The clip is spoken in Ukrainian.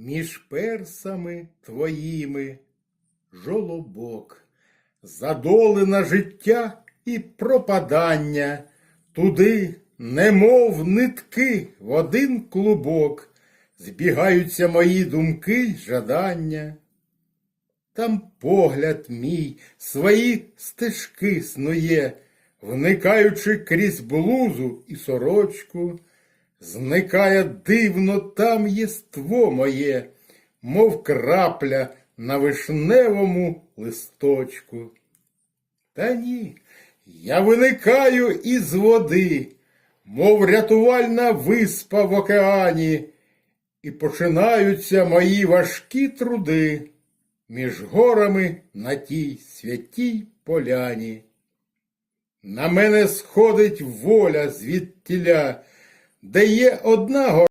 між персами твоїми жолобок, задолина життя і пропадання, туди, немов нитки, в один клубок, збігаються мої думки жадання. Там погляд мій свої стежки снує, вникаючи крізь блузу і сорочку, зникає дивно там єство моє, мов крапля на вишневому листочку. Та ні, я виникаю із води, мов рятувальна виспа в океані, і починаються мої важкі труди між горами на тій святій поляні. На мене сходить воля звідтіля, де є одна гора.